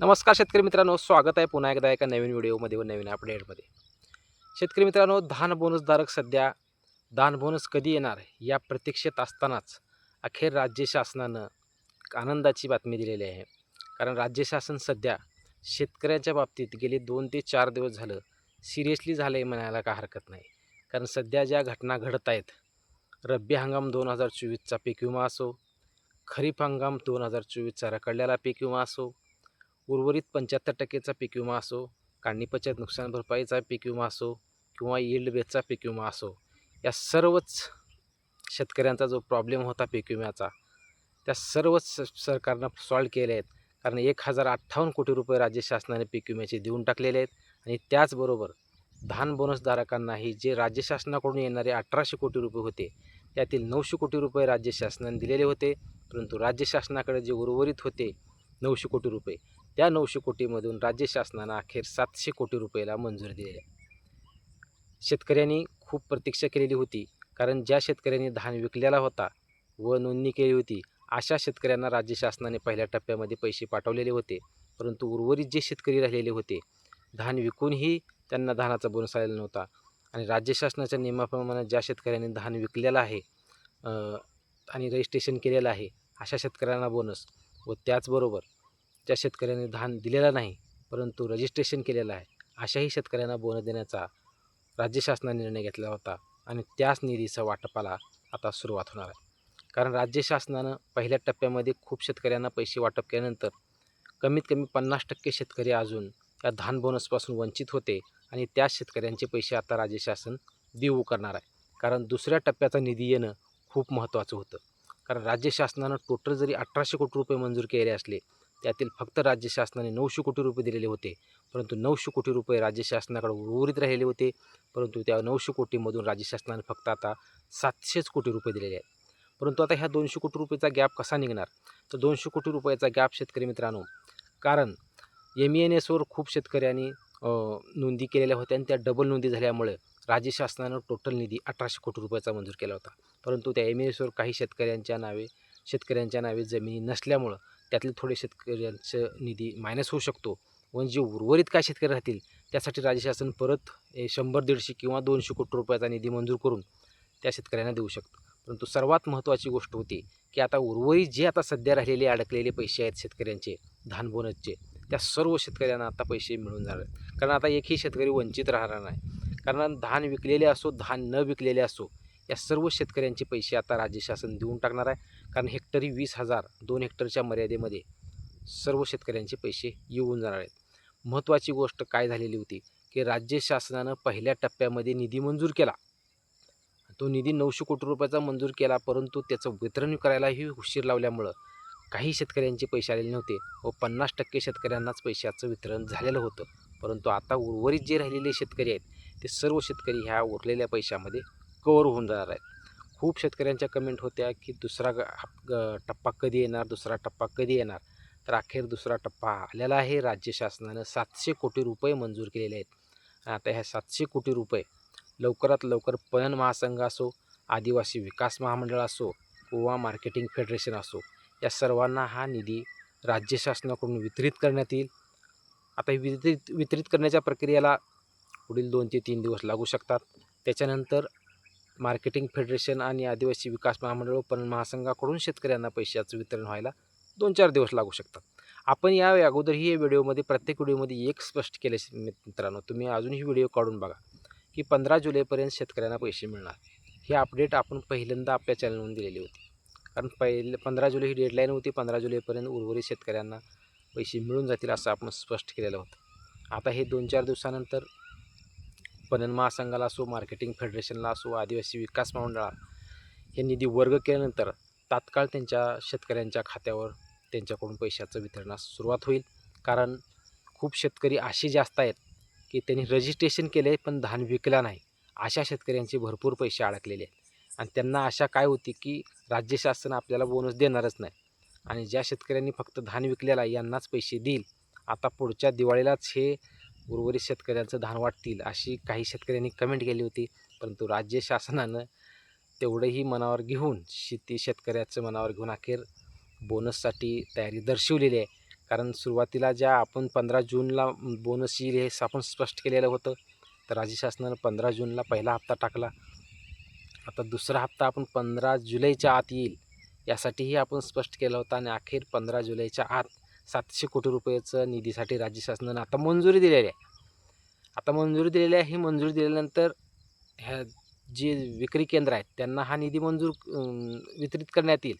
नमस्कार शेतकरी मित्रांनो स्वागत आहे पुन्हा एकदा एका नवीन व्हिडिओमध्ये व नवीन अपडेटमध्ये. शेतकरी मित्रांनो धान बोनसधारक सध्या धान बोनस कधी येणार या प्रतीक्षेत असतानाच अखेर राज्य शासनानं एक आनंदाची बातमी दिलेली आहे. कारण राज्य शासन सध्या शेतकऱ्यांच्या बाबतीत गेले दोन ते चार दिवस झालं सिरियसली झालं आहे म्हणायला का हरकत नाही. कारण सध्या ज्या घटना घडत आहेत रब्बी हंगाम दोन हजार चोवीसचा पीक विमा असो खरीप हंगाम दोन हजार चोवीसचा रखडलेला पीक विमा असो उर्वरित पंच्याहत्तर टक्केचा पीक विमा असो काढणीपश्चात नुकसान भरपाईचा पीक विमा असो किंवा यील्ड बेसचा पीक विमा असो या सर्वच शेतकऱ्यांचा जो प्रॉब्लेम होता पीक विम्याचा त्या सर्वच स- सरकारनं सॉल्व केले आहेत. कारण एक हजार अठ्ठावन्न कोटी रुपये राज्य शासनाने पीक विम्याचे देऊन टाकलेले आहेत आणि त्याचबरोबर धान बोनसधारकांनाही जे राज्य शासनाकडून येणारे अठराशे कोटी रुपये होते त्यातील नऊशे कोटी रुपये राज्य शासनाने दिलेले होते. परंतु राज्य शासनाकडे जे उर्वरित होते नऊशे कोटी रुपये त्या नऊशे कोटीमधून राज्य शासनानं अखेर सातशे कोटी रुपयाला मंजुरी दिलेली आहे. शेतकऱ्यांनी खूप प्रतीक्षा केलेली होती कारण ज्या शेतकऱ्यांनी धान विकलेला होता व नोंदणी केली होती अशा शेतकऱ्यांना राज्य शासनाने पहिल्या टप्प्यामध्ये पैसे पाठवलेले होते. परंतु उर्वरित जे शेतकरी राहिलेले होते धान विकूनही त्यांना धानाचा बोनस आलेला नव्हता. आणि राज्य शासनाच्या नियमाप्रमाणे ज्या शेतकऱ्यांनी धान विकलेलं आहे आणि रजिस्ट्रेशन केलेलं आहे अशा शेतकऱ्यांना बोनस व त्याचबरोबर ज्या शेतकऱ्यांनी धान दिलेला नाही परंतु रजिस्ट्रेशन केलेलं आहे. अशाही शेतकऱ्यांना बोनस देण्याचा राज्य शासनाने निर्णय घेतला होता आणि त्याच निधीचं वाटपाला आता सुरुवात होणार आहे. कारण राज्य शासनानं पहिल्या टप्प्यामध्ये खूप शेतकऱ्यांना पैसे वाटप केल्यानंतर कमीत कमी पन्नास टक्के शेतकरी अजून या धान बोनसपासून वंचित होते आणि त्याच शेतकऱ्यांचे पैसे आता राज्य शासन देऊ करणार आहे. कारण दुसऱ्या टप्प्याचा निधी येणं खूप महत्त्वाचं होतं. कारण राज्य शासनानं टोटल जरी अठराशे कोटी रुपये मंजूर केले असले त्यातील फक्त राज्य शासनाने नऊशे कोटी रुपये दिलेले होते. परंतु नऊशे कोटी रुपये राज्य शासनाकडे उर्वरित राहिलेले होते. परंतु त्या नऊशे कोटीमधून राज्य शासनाने फक्त आता सातशेच कोटी रुपये दिलेले आहेत. परंतु आता ह्या दोनशे कोटी रुपयेचा गॅप कसा निघणार? तर दोनशे कोटी रुपयाचा गॅप शेतकरी मित्रांनो कारण एम एन एसवर खूप शेतकऱ्यांनी नोंदी केलेल्या होत्या आणि त्या डबल नोंदी झाल्यामुळे राज्य शासनानं टोटल निधी अठराशे कोटी रुपयाचा मंजूर केला होता. परंतु त्या एम एन एसवर काही शेतकऱ्यांच्या नावे शेतकऱ्यांच्या नावे जमिनी नसल्यामुळं त्यातले थोडे शेतकऱ्यांचं निधी मायनस होऊ शकतो. व जे उर्वरित काय शेतकरी राहतील त्यासाठी राज्य शासन परत शंभर दीडशे किंवा दोनशे कोटी रुपयाचा निधी मंजूर करून त्या शेतकऱ्यांना देऊ शकतो. परंतु सर्वात महत्त्वाची गोष्ट होती की आता उर्वरित जे आता सध्या राहिलेले अडकलेले पैसे आहेत शेतकऱ्यांचे धान बोनसचे त्या सर्व शेतकऱ्यांना आता पैसे मिळून जाणार आहेत. कारण आता एकही शेतकरी वंचित राहणार नाही. कारण धान विकलेले असो धान न विकलेले असो या सर्व शेतकऱ्यांचे पैसे आता राज्य शासन देऊन टाकणार आहे. कारण हेक्टरी वीस हजार दोन हेक्टरच्या मर्यादेमध्ये सर्व शेतकऱ्यांचे पैसे येऊन जाणार आहेत. महत्त्वाची गोष्ट काय झालेली होती की राज्य शासनानं पहिल्या टप्प्यामध्ये निधी मंजूर केला. तो निधी नऊशे कोटी रुपयाचा मंजूर केला परंतु त्याचं वितरण करायलाही उशीर लावल्यामुळं काही शेतकऱ्यांचे पैसे आलेले नव्हते व पन्नास टक्के शेतकऱ्यांनाच पैशाचं वितरण झालेलं होतं. परंतु आता उर्वरित जे राहिलेले शेतकरी आहेत ते सर्व शेतकरी ह्या उरलेल्या पैशामध्ये कवर होऊन जाणार आहेत. खूप शेतकऱ्यांच्या कमेंट होत्या की दुसरा टप्पा कधी येणार दुसरा टप्पा कधी येणार? तर अखेर दुसरा टप्पा आलेला आहे. राज्य शासनानं सातशे कोटी रुपये मंजूर केलेले आहेत. आता ह्या सातशे कोटी रुपये लवकरात लवकर पणन महासंघ असो आदिवासी विकास महामंडळ असो किंवा मार्केटिंग फेडरेशन असो या सर्वांना हा निधी राज्य शासनाकडून वितरित करण्यात येईल. आता वितरित वितरित करण्याच्या प्रक्रियेला पुढील दोन ते तीन दिवस लागू शकतात. त्याच्यानंतर मार्केटिंग फेडरेशन आणि आदिवासी विकास महामंडळ पणन महासंघाकडून शेतकऱ्यांना पैशाचं वितरण व्हायला दोन चार दिवस लागू शकतात. आपण या अगोदरही या व्हिडिओमध्ये प्रत्येक व्हिडिओमध्ये एक स्पष्ट केले मित्रांनो तुम्ही अजूनही व्हिडिओ काढून बघा की पंधरा जुलैपर्यंत शेतकऱ्यांना पैसे मिळणार. हे अपडेट आपण पहिल्यांदा आपल्या चॅनलवरून दिलेली होती. कारण पहिले पंधरा जुलै ही डेडलाईन होती पंधरा जुलैपर्यंत उर्वरित शेतकऱ्यांना पैसे मिळून जातील असं आपण स्पष्ट केलेलं होतं. आता हे दोन चार दिवसानंतर पणन महासंघाला असो मार्केटिंग फेडरेशनला असो आदिवासी विकास महामंडळाला हे निधी वर्ग केल्यानंतर तात्काळ त्यांच्या शेतकऱ्यांच्या खात्यावर त्यांच्याकडून पैशाचं वितरणास सुरुवात होईल. कारण खूप शेतकरी असे जास्त आहेत की त्यांनी रजिस्ट्रेशन केले पण धान विकला नाही. अशा शेतकऱ्यांचे भरपूर पैसे अडकलेले आहेत. आणि त्यांना आशा काय होती की राज्य शासन आपल्याला बोनस देणारच नाही. आणि ज्या शेतकऱ्यांनी फक्त धान विकलेला आहे, यांनाच पैसे देईल. आता पुढच्या दिवाळीलाच हे उर्वरित शेतकऱ्यांचं धान वाटतील अशी काही शेतकऱ्यांनी कमेंट केली होती. परंतु राज्य शासनानं तेवढंही मनावर घेऊन शेती शेतकऱ्याचं मनावर घेऊन अखेर बोनससाठी तयारी दर्शवलेली आहे. कारण सुरुवातीला ज्या आपण पंधरा जूनला बोनस येईल हे आपण स्पष्ट केलेलं होतं. तर राज्य शासनानं पंधरा जूनला पहिला हप्ता टाकला. आता दुसरा हप्ता आपण पंधरा जुलैच्या आत येईल यासाठीही आपण स्पष्ट केलं होतं आणि अखेर पंधरा जुलैच्या आत सातशे कोटी रुपयाचं निधीसाठी राज्य शासनानं आता मंजुरी दिलेली आहे. आता मंजुरी दिलेली आहे. ही मंजुरी दिल्यानंतर ह्या जे विक्री केंद्र आहेत त्यांना हा निधी मंजूर वितरित करण्यात येईल.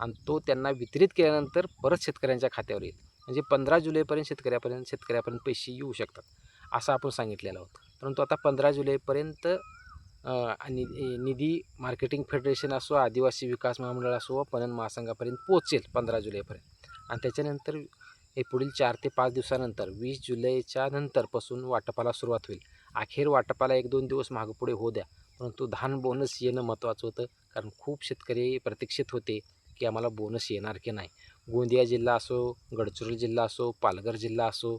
आणि तो त्यांना वितरित केल्यानंतर परत शेतकऱ्यांच्या खात्यावर येईल. म्हणजे पंधरा जुलैपर्यंत शेतकऱ्यापर्यंत शेतकऱ्यापर्यंत पैसे येऊ शकतात असं आपण सांगितलेलं होतं. परंतु आता पंधरा जुलैपर्यंत आणि निधी मार्केटिंग फेडरेशन असो आदिवासी विकास महामंडळ असो पणन महासंघापर्यंत पोहोचेल पंधरा जुलैपर्यंत. आणि त्याच्यानंतर हे पुढील चार ते पाच दिवसानंतर वीस जुलैच्या नंतरपासून वाटपाला सुरुवात होईल. अखेर वाटपाला एक दोन दिवस मागपुढे होऊ द्या परंतु धान बोनस येणं महत्त्वाचं होतं कारण खूप शेतकरी प्रतीक्षित होते की आम्हाला बोनस येणार की नाही. गोंदिया जिल्हा असो गडचिरोली जिल्हा असो पालघर जिल्हा असो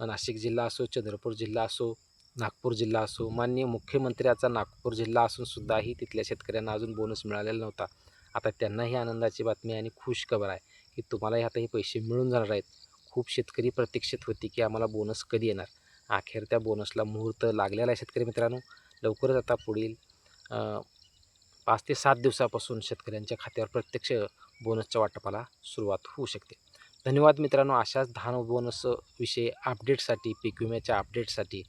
नाशिक जिल्हा असो चंद्रपूर जिल्हा असो नागपूर जिल्हा असो माननीय मुख्यमंत्र्याचा नागपूर जिल्हा असून सुद्धाही तिथल्या शेतकऱ्यांना अजून बोनस मिळालेला नव्हता. आता त्यांनाही आनंदाची बातमी आणि खुश खबर आहे. की तुम्हालाही आता हे पैसे मिळून जाणार आहेत. खूप शेतकरी प्रतीक्षित होती की आम्हाला बोनस कधी येणार? अखेर त्या बोनसला मुहूर्त लागलेला आहे शेतकरी मित्रांनो. लवकरच आता पुढील पाच ते सात दिवसापासून शेतकऱ्यांच्या खात्यावर प्रत्यक्ष बोनसच्या वाटपाला सुरुवात होऊ शकते. धन्यवाद मित्रांनो. अशाच धान बोनस विषयी अपडेटसाठी पीक विम्याच्या अपडेटसाठी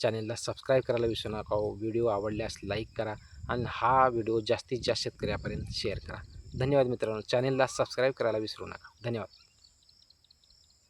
चॅनेलला सबस्क्राईब करायला विसरू नका हो. व्हिडिओ आवडल्यास लाईक करा आणि हा व्हिडिओ जास्तीत जास्त शेतकऱ्यापर्यंत शेअर करा. धन्यवाद मित्रांनो. चॅनेलला सबस्क्राईब करायला विसरू नका. धन्यवाद.